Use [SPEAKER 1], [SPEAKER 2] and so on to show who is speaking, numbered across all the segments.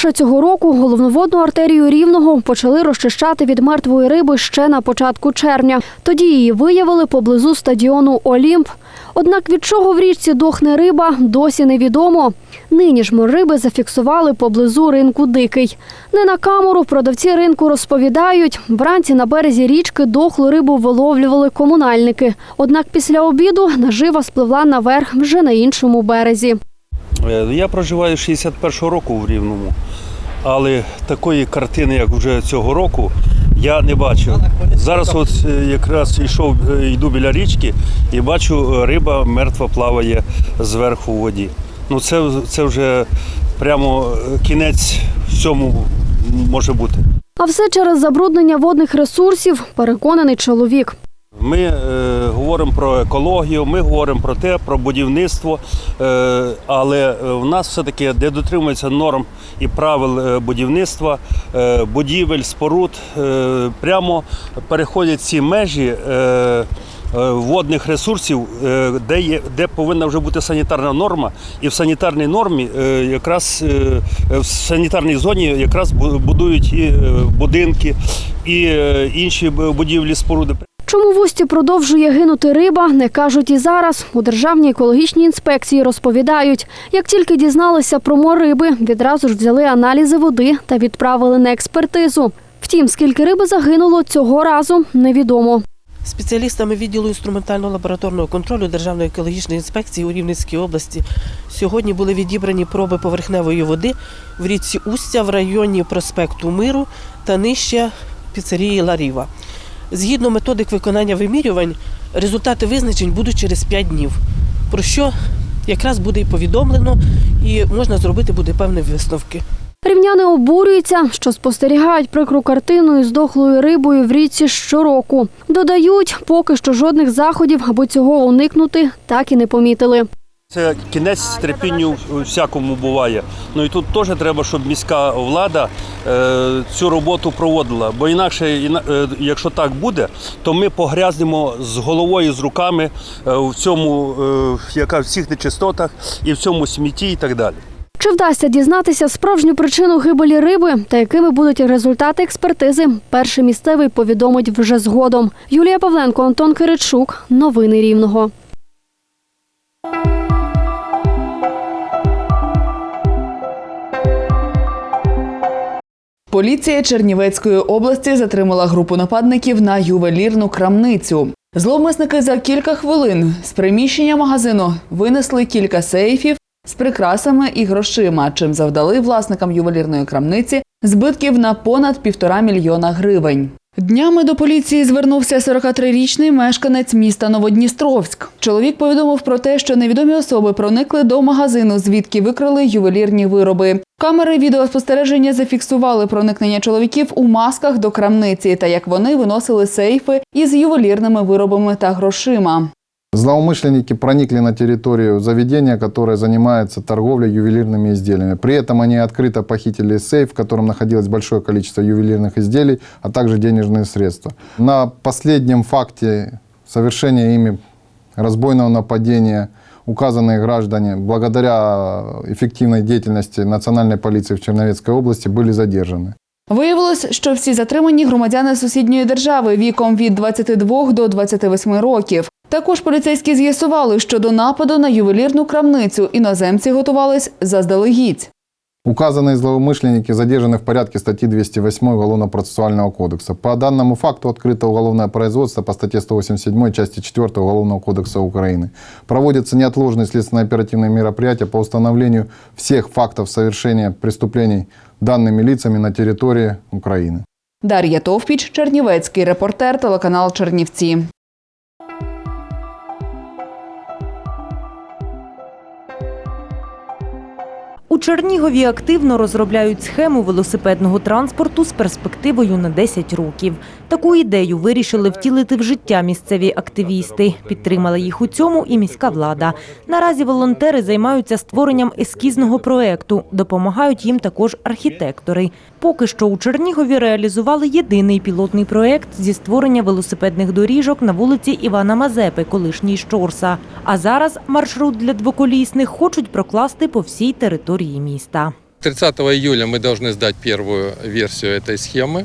[SPEAKER 1] Вперше цього року головноводну артерію рівного почали розчищати від мертвої риби ще на початку червня. Тоді її виявили поблизу стадіону Олімп. Однак від чого в річці дохне риба, досі невідомо. Нині ж риби зафіксували поблизу ринку Дикий. Не на камеру продавці ринку розповідають, вранці на березі річки дохлу рибу виловлювали комунальники. Однак після обіду нажива спливла наверх вже на іншому березі.
[SPEAKER 2] Е, Я проживаю 61-го року в Рівному, але такої картини, як вже цього року, я не бачив. Зараз от е, якраз йшов, е, йду біля річки і бачу, риба мертва плаває зверху в воді. Ну це, це вже прямо кінець всьому може бути.
[SPEAKER 1] А все через забруднення водних ресурсів, переконаний чоловік.
[SPEAKER 2] Ми е, говоримо про екологію, ми говоримо про те, про будівництво, е, але в нас все-таки, де дотримуються норм і правил е, будівництва, е, будівель, споруд, е, прямо переходять ці межі. Е, е, Водних ресурсів, е, де є, де повинна вже бути санітарна норма, і в санітарній нормі, е, якраз е, в санітарній зоні якраз будують і е, будинки, і е, інші будівлі споруди.
[SPEAKER 1] Чому в усті продовжує гинути риба, не кажуть і зараз. У Державній екологічній інспекції розповідають, як тільки дізналися про мор риби, відразу ж взяли аналізи води та відправили на експертизу. Втім, скільки риби загинуло цього разу, невідомо.
[SPEAKER 3] Спеціалістами відділу інструментального лабораторного контролю Державної екологічної інспекції у Рівненській області сьогодні були відібрані проби поверхневої води в річці Устя в районі проспекту Миру та нижче піцерії Ларіва. Згідно методик виконання вимірювань, результати визначень будуть через 5 днів, про що якраз буде і повідомлено, і можна зробити буде певні висновки.
[SPEAKER 1] Рівняни обурюються, що спостерігають прикру картину із дохлою рибою в річці щороку. Додають, поки що жодних заходів, аби цього уникнути, так і не помітили.
[SPEAKER 2] Це кінець терпінню всякому буває. Ну і тут теж треба, щоб міська влада е, цю роботу проводила. Бо інакше, іна- е, якщо так буде, то ми погрязнемо з головою, з руками е, в цьому, е, яка в всіх нечистотах і в цьому смітті і так далі.
[SPEAKER 1] Чи вдасться дізнатися справжню причину гибелі риби та якими будуть результати експертизи? Перший місцевий повідомить вже згодом. Юлія Павленко, Антон Киричук. Новини Рівного.
[SPEAKER 4] Поліція Чернівецької області затримала групу нападників на ювелірну крамницю. Зловмисники за кілька хвилин з приміщення магазину винесли кілька сейфів з прикрасами і грошима, чим завдали власникам ювелірної крамниці збитків на понад півтора мільйона гривень. Днями до поліції звернувся 43-річний мешканець міста Новодністровськ. Чоловік повідомив про те, що невідомі особи проникли до магазину, звідки викрали ювелірні вироби. Камери відеоспостереження зафіксували проникнення чоловіків у масках до крамниці та як вони виносили сейфи із ювелірними виробами та грошима.
[SPEAKER 5] Злоумышленники проникли на территорию заведения, которое занимается торговлей ювелирными изделиями. При этом они открыто похитили сейф, в котором находилось большое количество ювелирных изделий, а также денежные средства. На последнем факте совершения ими разбойного нападения указанные граждане, благодаря эффективной деятельности национальной полиции в Черновецкой области, были задержаны.
[SPEAKER 4] Виявилось, що всі затримані громадяни сусідньої держави віком від 22 до 28 років. Також поліцейські з'ясували, що до нападу на ювелірну крамницю іноземці готувались заздалегідь.
[SPEAKER 5] Указанные злоумышленники задержаны в порядке статьи 208 Уголовно-процессуального кодекса. По данному факту открыто уголовное производство по статье 187 части 4 Уголовного кодекса Украины. Проводятся неотложные следственно-оперативные мероприятия по установлению всех фактов совершения преступлений данными лицами на территории Украины.
[SPEAKER 4] Дар'я Товпіч, Чернівецький репортер, телеканал Чернівці.
[SPEAKER 6] У Чернігові активно розробляють схему велосипедного транспорту з перспективою на 10 років. Таку ідею вирішили втілити в життя місцеві активісти. Підтримала їх у цьому і міська влада. Наразі волонтери займаються створенням ескізного проекту. Допомагають їм також архітектори. Поки що у Чернігові реалізували єдиний пілотний проект зі створення велосипедних доріжок на вулиці Івана Мазепи, колишній Щорса. А зараз маршрут для двоколісних хочуть прокласти по всій території міста.
[SPEAKER 7] 30 июля мы должны сдать первую версию этой схемы.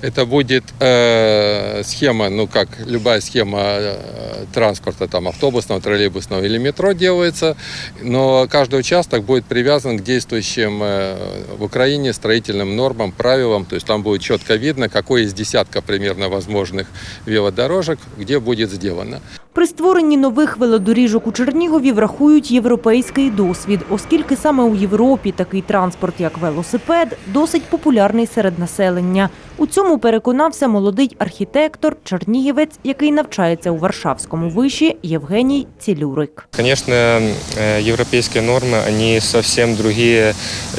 [SPEAKER 7] Это будет э, схема, ну как любая схема э, транспорта, там автобусного, троллейбусного или метро делается, но каждый участок будет привязан к действующим э, в Украине строительным нормам, правилам, то есть там будет четко видно, какой из десятка примерно возможных велодорожек, где будет сделано.
[SPEAKER 6] При створенні нових велодоріжок у Чернігові врахують європейський досвід, оскільки саме у Європі такий транспорт, як велосипед, досить популярний серед населення. У цьому переконався молодий архітектор, чернігівець, який навчається у Варшавському виші Євгеній Цілюрик.
[SPEAKER 8] Конечно, э, европейские нормы, они совсем другие,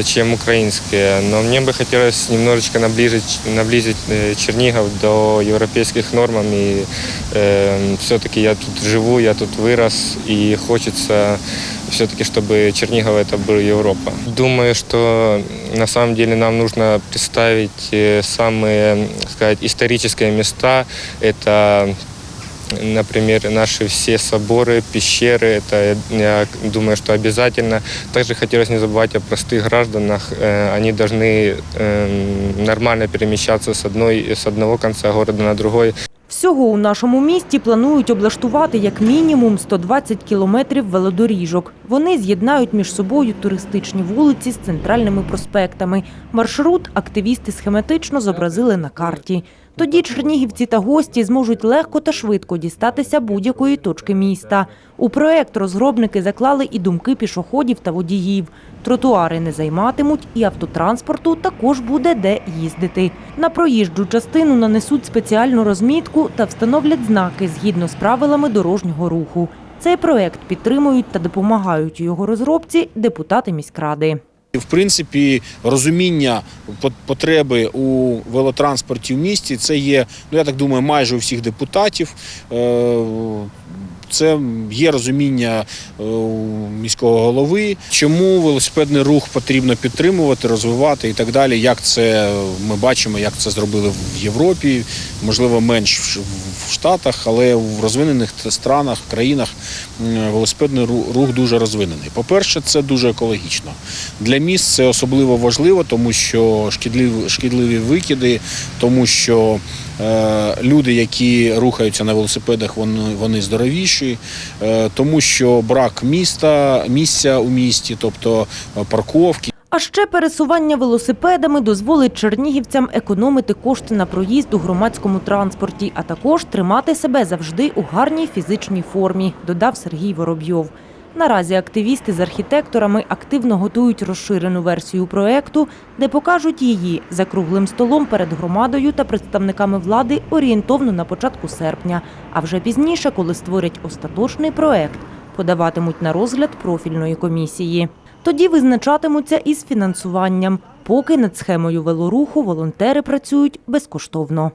[SPEAKER 8] чем украинские. Но мне бы хотелось немножечко наближить, наблизить э, Чернигов до европейских норм. И э, все-таки я тут живу, я тут вырос, и хочется Все-таки, чтобы Чернигов это был Европа. Думаю, что на самом деле нам нужно представить э, самые, сказать, исторические места. Это Например, наши все соборы, пещеры, это, я думаю, что обязательно. Также хотелось не забывать о простых гражданах. Э, Они должны э, нормально перемещаться с, одной, с одного конца города на другой.
[SPEAKER 6] Всього у нашому місті планують облаштувати як мінімум 120 кілометрів велодоріжок. Вони з'єднають між собою туристичні вулиці з центральними проспектами. Маршрут активісти схематично зобразили на карті. Тоді чернігівці та гості зможуть легко та швидко дістатися будь-якої точки міста. У проект розробники заклали і думки пішоходів та водіїв. Тротуари не займатимуть, і автотранспорту також буде де їздити. На проїжджу частину нанесуть спеціальну розмітку та встановлять знаки згідно з правилами дорожнього руху. Цей проект підтримують та допомагають його розробці депутати міськради.
[SPEAKER 9] В принципі, розуміння пот- потреби у велотранспорті в місті це є, ну я так думаю, майже у всіх депутатів. Це є розуміння е, міського голови, чому велосипедний рух потрібно підтримувати, розвивати і так далі. Як це ми бачимо, як це зробили в Європі, можливо, менш в Штатах, але в розвинених странах, країнах велосипедний ру- рух дуже розвинений. По-перше, це дуже екологічно. Для міст це особливо важливо, тому що шкідливі, шкідливі викиди, тому що люди, які рухаються на велосипедах, вони, вони здоровіші, е, тому що брак міста, місця у місті, тобто е, парковки.
[SPEAKER 6] А ще пересування велосипедами дозволить чернігівцям економити кошти на проїзд у громадському транспорті, а також тримати себе завжди у гарній фізичній формі, додав Сергій Воробйов. Наразі активісти з архітекторами активно готують розширену версію проекту, де покажуть її за круглим столом перед громадою та представниками влади орієнтовно на початку серпня. А вже пізніше, коли створять остаточний проект, подаватимуть на розгляд профільної комісії. Тоді визначатимуться із фінансуванням. Поки над схемою велоруху волонтери працюють безкоштовно.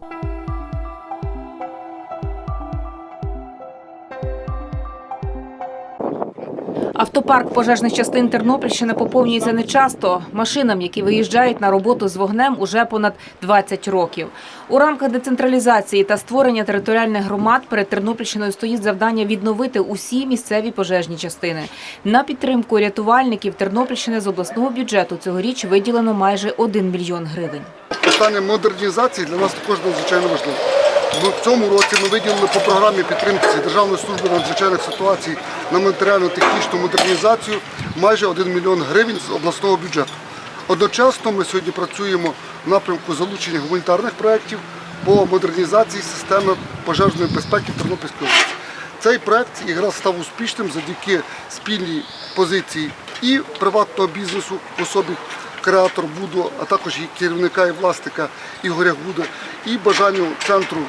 [SPEAKER 10] Автопарк пожежних частин Тернопільщини поповнюється нечасто. Машинам, які виїжджають на роботу з вогнем, уже понад 20 років. У рамках децентралізації та створення територіальних громад перед Тернопільщиною стоїть завдання відновити усі місцеві пожежні частини. На підтримку рятувальників Тернопільщини з обласного бюджету цьогоріч виділено майже 1 мільйон гривень.
[SPEAKER 11] Питання модернізації для нас також надзвичайно важливе. В цьому році ми виділили по програмі підтримки Державної служби надзвичайних ситуацій на матеріально-технічну модернізацію майже 1 мільйон гривень з обласного бюджету. Одночасно ми сьогодні працюємо в напрямку залучення гуманітарних проєктів по модернізації системи пожежної безпеки в Тернопільській області. Цей проект якраз став успішним завдяки спільній позиції і приватного бізнесу в особі креатор Буду, а також і керівника і власника Ігоря Гуда, і бажанню центру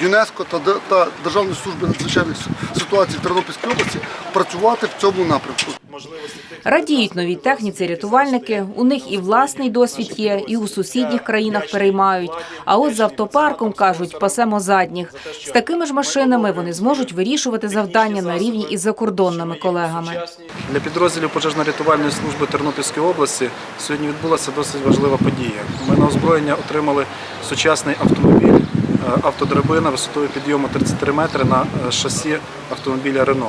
[SPEAKER 11] ЮНЕСКО та, Д- та Державної служби надзвичайних ситуацій в Тернопільській області працювати в цьому напрямку.
[SPEAKER 10] Радіють новій техніці рятувальники. У них і власний досвід є, і у сусідніх країнах переймають. А от з автопарком кажуть, пасемо задніх. З такими ж машинами вони зможуть вирішувати завдання на рівні із закордонними колегами.
[SPEAKER 12] Для підрозділів пожежно-рятувальної служби Тернопільської області сьогодні відбулася досить важлива подія. Ми на озброєння отримали сучасний автомобіль автодрабина висотою підйому 33 метри на е, шасі автомобіля Рено.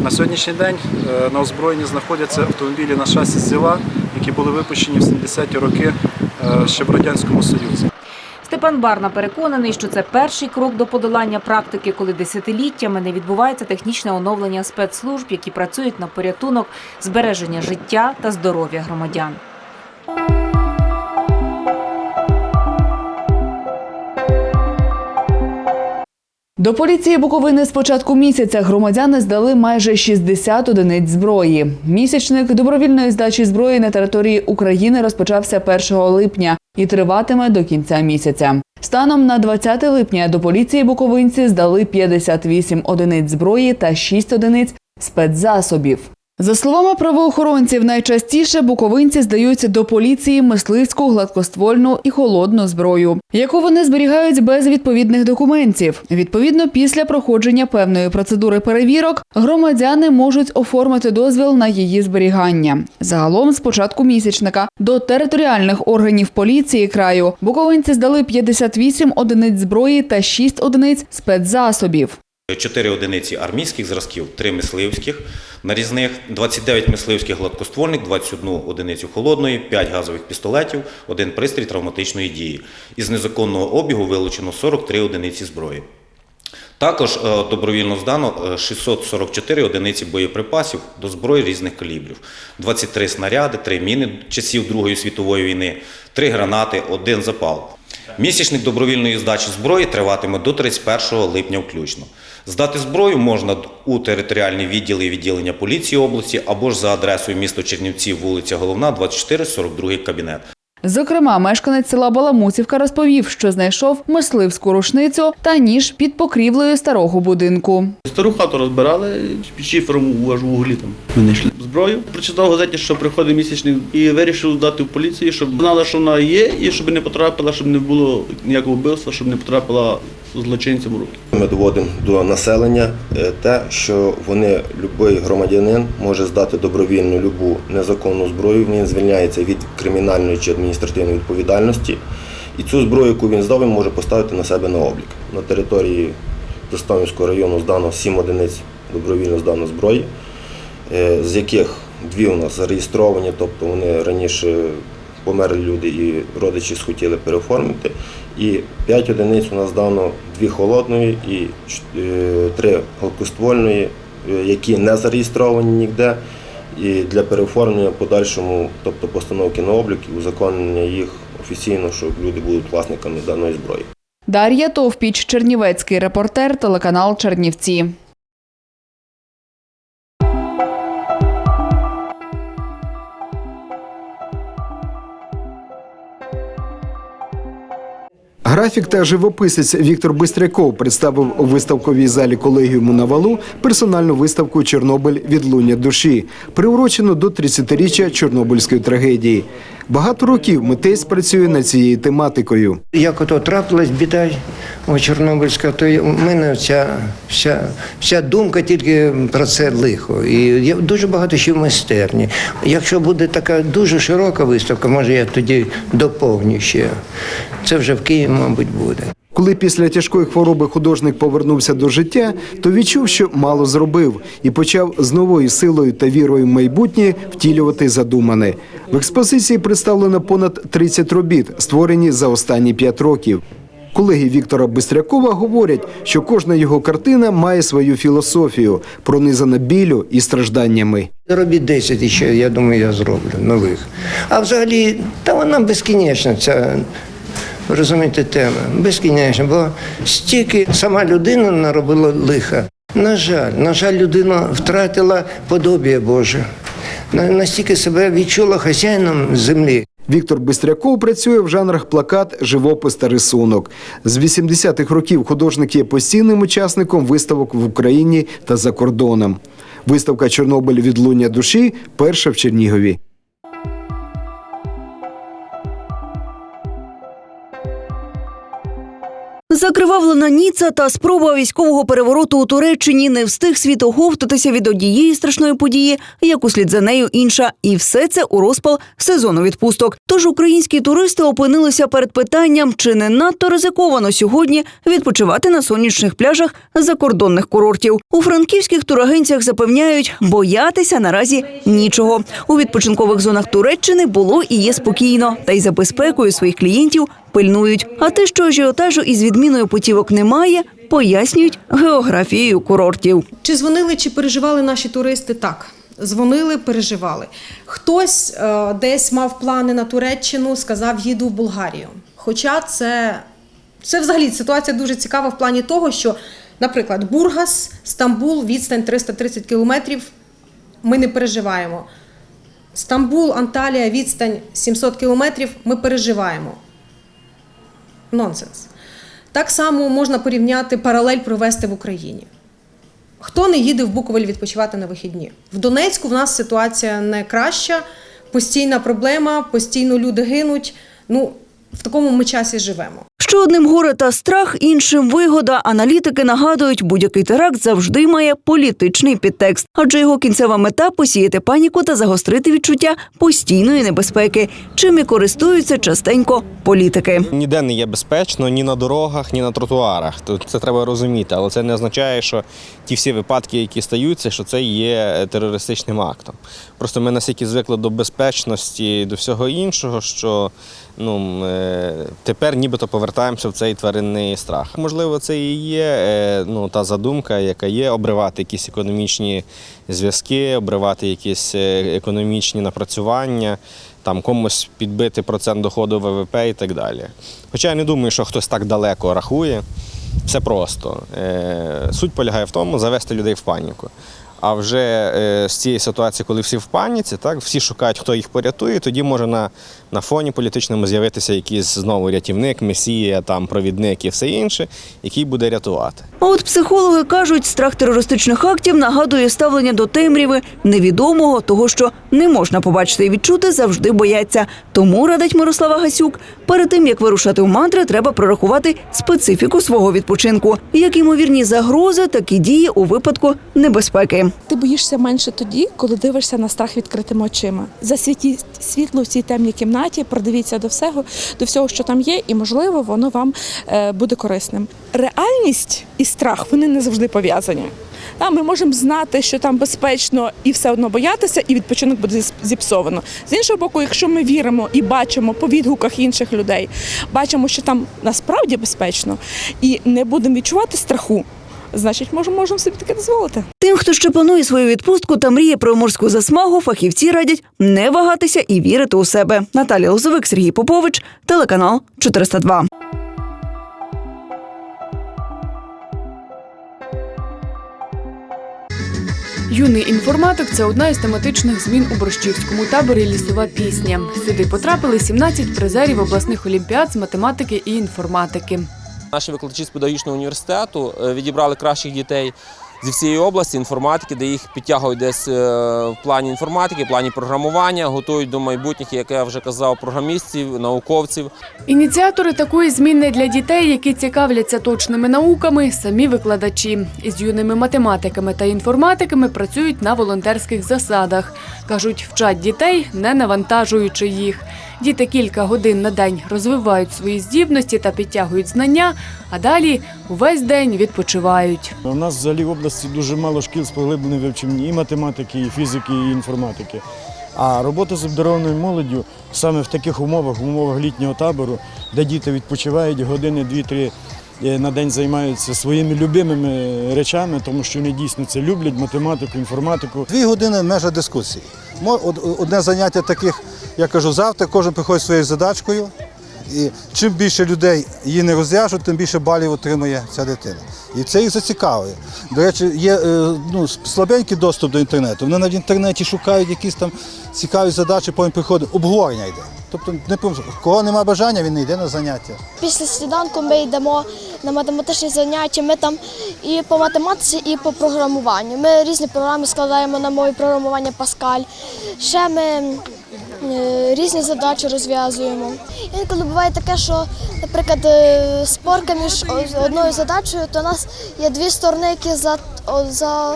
[SPEAKER 12] На сьогоднішній день е, на озброєнні знаходяться автомобілі на шасі ЗІЛа, які були випущені в 70-ті роки е, ще в Радянському Союзі.
[SPEAKER 10] Степан Барна переконаний, що це перший крок до подолання практики, коли десятиліттями не відбувається технічне оновлення спецслужб, які працюють на порятунок збереження життя та здоров'я громадян.
[SPEAKER 4] До поліції Буковини з початку місяця громадяни здали майже 60 одиниць зброї. Місячник добровільної здачі зброї на території України розпочався 1 липня і триватиме до кінця місяця. Станом на 20 липня до поліції буковинці здали 58 одиниць зброї та 6 одиниць спецзасобів. За словами правоохоронців, найчастіше буковинці здають до поліції мисливську, гладкоствольну і холодну зброю, яку вони зберігають без відповідних документів. Відповідно, після проходження певної процедури перевірок громадяни можуть оформити дозвіл на її зберігання. Загалом, з початку місячника до територіальних органів поліції краю буковинці здали 58 одиниць зброї та 6 одиниць спецзасобів.
[SPEAKER 13] 4 одиниці армійських зразків, 3 мисливських нарізних, 29 мисливських гладкоствольних, 21 одиницю холодної, 5 газових пістолетів, 1 пристрій травматичної дії. Із незаконного обігу вилучено 43 одиниці зброї. Також е, добровільно здано е, 644 одиниці боєприпасів до зброї різних калібрів, 23 снаряди, 3 міни часів Другої світової війни, 3 гранати, 1 запал. Місячник добровільної здачі зброї триватиме до 31 липня включно. Здати зброю можна у територіальні відділи і відділення поліції області або ж за адресою місто Чернівці, вулиця Головна, 24, 42 кабінет.
[SPEAKER 4] Зокрема, мешканець села Баламуцівка розповів, що знайшов мисливську рушницю та ніж під покрівлею старого будинку.
[SPEAKER 14] Стару хату розбирали під шифером аж в углі там винайшли зброю. Прочитав газеті, що приходить місячник і вирішив здати в поліцію, щоб знали, що вона є, і щоб не потрапила, щоб не було ніякого вбивства, щоб не потрапила злочинцям в руки.
[SPEAKER 15] Ми доводимо до населення е, те, що вони, будь-який громадянин може здати добровільно любу незаконну зброю. Він звільняється від кримінальної чи адміністративної відповідальності. І цю зброю, яку він здав, він може поставити на себе на облік. На території Достомівського району здано 7 одиниць добровільно здано зброї, з яких дві у нас зареєстровані, тобто вони раніше померли люди і родичі схотіли переоформити. І 5 одиниць у нас здано дві холодної і 3 гладкоствольної, е, які не зареєстровані ніде. І для переоформлення подальшому, тобто постановки на облік і узаконення їх офіційно, що люди будуть власниками даної зброї.
[SPEAKER 4] Дар'я Товпіч, Чернівецький репортер, телеканал Чернівці.
[SPEAKER 16] Графік та живописець Віктор Бистряков представив у виставковій залі колегіуму на валу персональну виставку Чорнобиль відлуння душі, приурочену до 30-річчя Чорнобильської трагедії. Багато років митець працює над цією тематикою.
[SPEAKER 17] Як ото трапилась біда о, Чорнобильська, то в мене вся, вся, вся думка тільки про це лихо. І я дуже багато ще в майстерні. Якщо буде така дуже широка виставка, може я тоді доповню ще. Це вже в Києві, мабуть, буде.
[SPEAKER 16] Коли після тяжкої хвороби художник повернувся до життя, то відчув, що мало зробив, і почав з новою силою та вірою в майбутнє втілювати задумане. В експозиції представлено понад 30 робіт, створені за останні 5 років. Колеги Віктора Бистрякова говорять, що кожна його картина має свою філософію, пронизана білю і стражданнями.
[SPEAKER 17] Робіть 10 ще, я думаю, я зроблю нових. А взагалі, та вона безкінечна, ця, розумієте, тема. Безкінечна, бо стільки сама людина наробила лиха. На жаль, на жаль, людина втратила подобія Боже. Настільки себе відчула хазяїном землі.
[SPEAKER 16] Віктор Бистряков працює в жанрах плакат, живопис та рисунок. З 80-х років художник є постійним учасником виставок в Україні та за кордоном. Виставка Чорнобиль відлуння душі перша в Чернігові.
[SPEAKER 18] Закривавлена Ніца та спроба військового перевороту у Туреччині не встиг світ оговтатися від однієї страшної події, як услід за нею інша. І все це у розпал сезону відпусток. Тож українські туристи опинилися перед питанням, чи не надто ризиковано сьогодні відпочивати на сонячних пляжах закордонних курортів. У франківських турагенціях запевняють, боятися наразі нічого. У відпочинкових зонах Туреччини було і є спокійно, та й за безпекою своїх клієнтів пильнують. А те, що ажіотажу із відміною путівок немає, пояснюють географією курортів.
[SPEAKER 19] Чи дзвонили, чи переживали наші туристи? Так. Дзвонили, переживали. Хтось е, десь мав плани на Туреччину, сказав, їду в Болгарію. Хоча це, це взагалі ситуація дуже цікава в плані того, що, наприклад, Бургас, Стамбул, відстань 330 кілометрів, ми не переживаємо. Стамбул, Анталія, відстань 700 кілометрів, ми переживаємо. Нонсенс. Так само можна порівняти паралель провести в Україні. Хто не їде в Буковель відпочивати на вихідні? В Донецьку в нас ситуація не краща, постійна проблема, постійно люди гинуть. Ну, в такому ми часі живемо.
[SPEAKER 18] Що одним горе та страх, іншим вигода. Аналітики нагадують, будь-який теракт завжди має політичний підтекст, адже його кінцева мета посіяти паніку та загострити відчуття постійної небезпеки, чим і користуються частенько політики.
[SPEAKER 20] Ніде не є безпечно, ні на дорогах, ні на тротуарах. Це треба розуміти, але це не означає, що ті всі випадки, які стаються, що це є терористичним актом. Просто ми настільки звикли до безпечності, до всього іншого, що ну, е, тепер нібито повертаємося в цей тваринний страх. Можливо, це і є е, ну, та задумка, яка є, обривати якісь економічні зв'язки, обривати якісь е, економічні напрацювання, там комусь підбити процент доходу ВВП і так далі. Хоча я не думаю, що хтось так далеко рахує. Все просто. Суть полягає в тому, завести людей в паніку. А вже е, з цієї ситуації, коли всі в паніці, так всі шукають, хто їх порятує, тоді може на, на фоні політичному з'явитися якийсь знову рятівник, месія, там провідник і все інше, який буде рятувати.
[SPEAKER 18] А от психологи кажуть, страх терористичних актів нагадує ставлення до темряви невідомого, того, що не можна побачити і відчути, завжди бояться. Тому радить Мирослава Гасюк, перед тим як вирушати в мантри, треба прорахувати специфіку свого відпочинку, як ймовірні загрози, так і дії у випадку небезпеки.
[SPEAKER 21] Ти боїшся менше тоді, коли дивишся на страх відкритими очима. Засвітіть світло в цій темній кімнаті, продивіться до всього, до всього, що там є, і можливо воно вам е, буде корисним. Реальність і страх вони не завжди пов'язані. Та, ми можемо знати, що там безпечно і все одно боятися, і відпочинок буде зіпсовано. З іншого боку, якщо ми віримо і бачимо по відгуках інших людей, бачимо, що там насправді безпечно, і не будемо відчувати страху, значить, можемо, можемо собі таке дозволити.
[SPEAKER 18] Тим, хто ще планує свою відпустку та мріє про морську засмагу, фахівці радять не вагатися і вірити у себе. Наталія Лозовик, Сергій Попович, телеканал 402.
[SPEAKER 22] Юний інформатик це одна із тематичних змін у борщівському таборі Лісова пісня. Сюди потрапили 17 призерів обласних олімпіад з математики і інформатики.
[SPEAKER 23] Наші викладачі з педагогічного університету е, відібрали кращих дітей зі всієї області інформатики, де їх підтягують десь е, в плані інформатики, в плані програмування, готують до майбутніх, як я вже казав, програмістів, науковців.
[SPEAKER 22] Ініціатори такої зміни для дітей, які цікавляться точними науками, самі викладачі із юними математиками та інформатиками працюють на волонтерських засадах. кажуть, вчать дітей, не навантажуючи їх. Діти кілька годин на день розвивають свої здібності та підтягують знання, а далі увесь день відпочивають.
[SPEAKER 24] У нас взагалі в області дуже мало шкіл з поглибленим вивченням і математики, і фізики, і інформатики. А робота з обдарованою молоддю саме в таких умовах, в умовах літнього табору, де діти відпочивають години, дві-три е, на день займаються своїми любимими речами, тому що вони дійсно це люблять, математику, інформатику.
[SPEAKER 25] Дві години межа дискусії. Одне заняття таких, я кажу, завтра кожен приходить своєю задачкою. І чим більше людей її не розв'яжуть, тим більше балів отримує ця дитина. І це їх зацікавує. До речі, є е, ну, слабенький доступ до інтернету. Вони навіть в інтернеті шукають якісь там цікаві задачі, потім приходить, обговорення йде. Тобто, не кого немає бажання, він не йде на заняття.
[SPEAKER 26] Після сніданку ми йдемо на математичні заняття. Ми там і по математиці, і по програмуванню. Ми різні програми складаємо на мові програмування Паскаль. Ще ми різні задачі розв'язуємо. Інколи буває таке, що, наприклад, е, спорка між одною задачею, то у нас є дві сторони, які за, за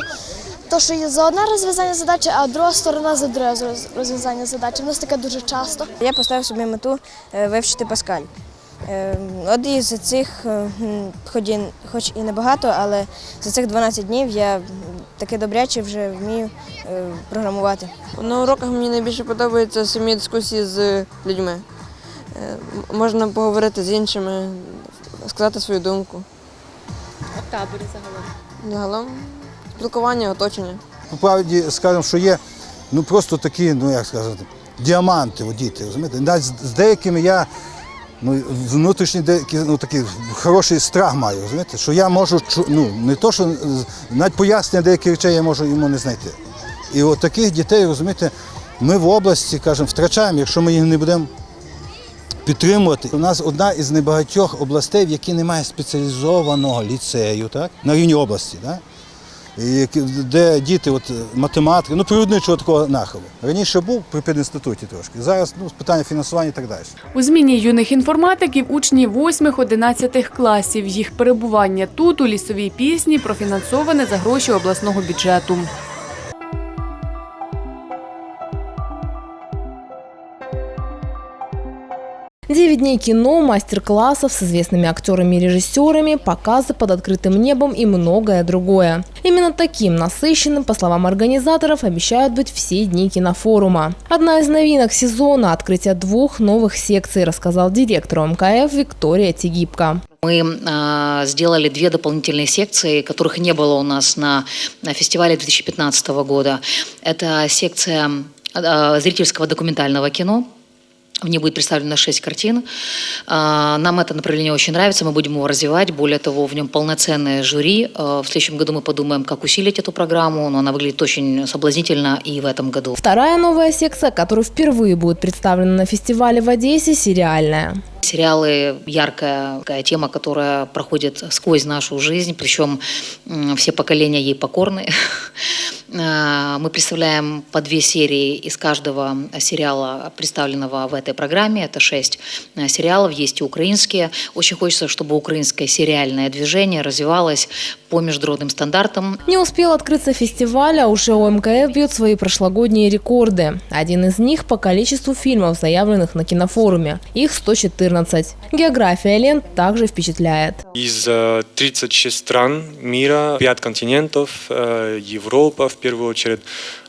[SPEAKER 26] то, що є за одне розв'язання задачі, а друга сторона за друге розв'язання задачі. У нас таке дуже часто.
[SPEAKER 27] Я поставив собі мету е, вивчити Паскаль. Е, От із цих, е, хоч і, хоч і небагато, але за цих 12 днів я м, таки добряче вже вмію е, програмувати.
[SPEAKER 28] На уроках мені найбільше подобаються самі дискусії з людьми. Е, Можна поговорити з іншими, сказати свою думку.
[SPEAKER 22] А в таборі загалом?
[SPEAKER 28] Загалом спілкування, оточення.
[SPEAKER 25] По правді скажемо, що є ну просто такі, ну як сказати, діаманти у діти. Розумієте? З деякими я ну, внутрішній деякий, ну, такий хороший страх маю, розумієте? що я можу ну, не то, що навіть пояснення деяких речей я можу йому не знайти. І от таких дітей, розумієте, ми в області, кажемо, втрачаємо, якщо ми їх не будемо підтримувати. У нас одна із небагатьох областей, в якій немає спеціалізованого ліцею так? на рівні області. Так? Де діти, от, математики, ну природничого такого нахилу. Раніше був при пединституті трошки, зараз ну, питання фінансування і так далі.
[SPEAKER 22] У зміні юних інформатиків учні 8-11 класів. Їх перебування тут у лісовій пісні профінансоване за гроші обласного бюджету.
[SPEAKER 29] Девять дней кино, мастер-классов с известными актерами и режиссерами, показы под открытым небом и многое другое. Именно таким насыщенным, по словам организаторов, обещают быть все дни кинофорума. Одна из новинок сезона – открытие двух новых секций, рассказал директор МКФ Виктория Тигибко.
[SPEAKER 30] Мы а, сделали две дополнительные секции, которых не было у нас на, на фестивале 2015 года. Это секция а, зрительского документального кино. В ней будет представлено шесть картин. А, Нам это направление очень нравится, мы будем его развивать. Более того, в нем полноценное жюри. А, В следующем году мы подумаем, как усилить эту программу, но она выглядит очень соблазнительно и в этом году.
[SPEAKER 29] Вторая новая секция, которая впервые будет представлена на фестивале в Одессе – сериальная.
[SPEAKER 30] Сериалы – яркая такая тема, которая проходит сквозь нашу жизнь, причем все поколения ей покорны. А, Мы представляем по две серии из каждого сериала, представленного в этой программе. Это шесть а, сериалов, есть и украинские. Очень хочется, чтобы украинское сериальное движение развивалось по международным стандартам.
[SPEAKER 29] Не успел открыться фестиваль, а уже у МКФ бьет свои прошлогодние рекорды. Один из них по количеству фильмов, заявленных на кинофоруме. Их 114. География лент также впечатляет.
[SPEAKER 31] Из э, 36 стран мира, 5 континентов, э, Европа в первую очередь,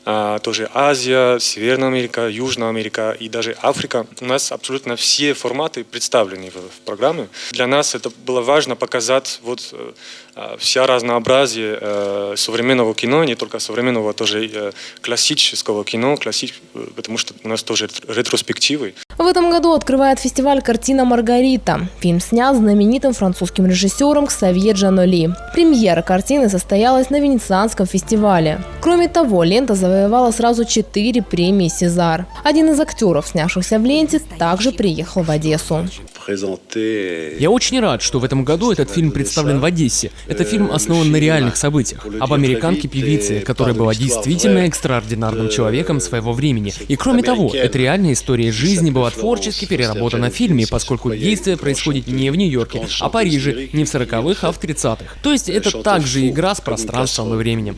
[SPEAKER 31] тоже Азия, Северная Америка, Южная Америка и даже Африка. У нас абсолютно все форматы представлены в, в программе. Для нас это было важно показать вот э, а, вся разнообразие э, современного кино, не только современного, тоже э, классического кино, классич... э, потому что у нас тоже ретроспективы.
[SPEAKER 29] В этом году открывает фестиваль картина «Маргарита». Фильм снят знаменитым французским режиссером Ксавье Джаноли. Премьера картины состоялась на Венецианском фестивале. Кроме того, лента завоевала сразу четыре премии «Сезар». Один из актеров, снявшихся в ленте, также приехал в Одессу.
[SPEAKER 32] Я очень рад, что в этом году этот фильм представлен в Одессе. Это фильм основан на реальных событиях. Об американке-певице, которая была действительно экстраординарным человеком своего времени. И кроме того, это реальная история жизни была творчески переработана в фильме, поскольку действие происходит не в Нью-Йорке, а в Париже, не в 40-х, а в 30-х. То есть это также игра с пространством и временем.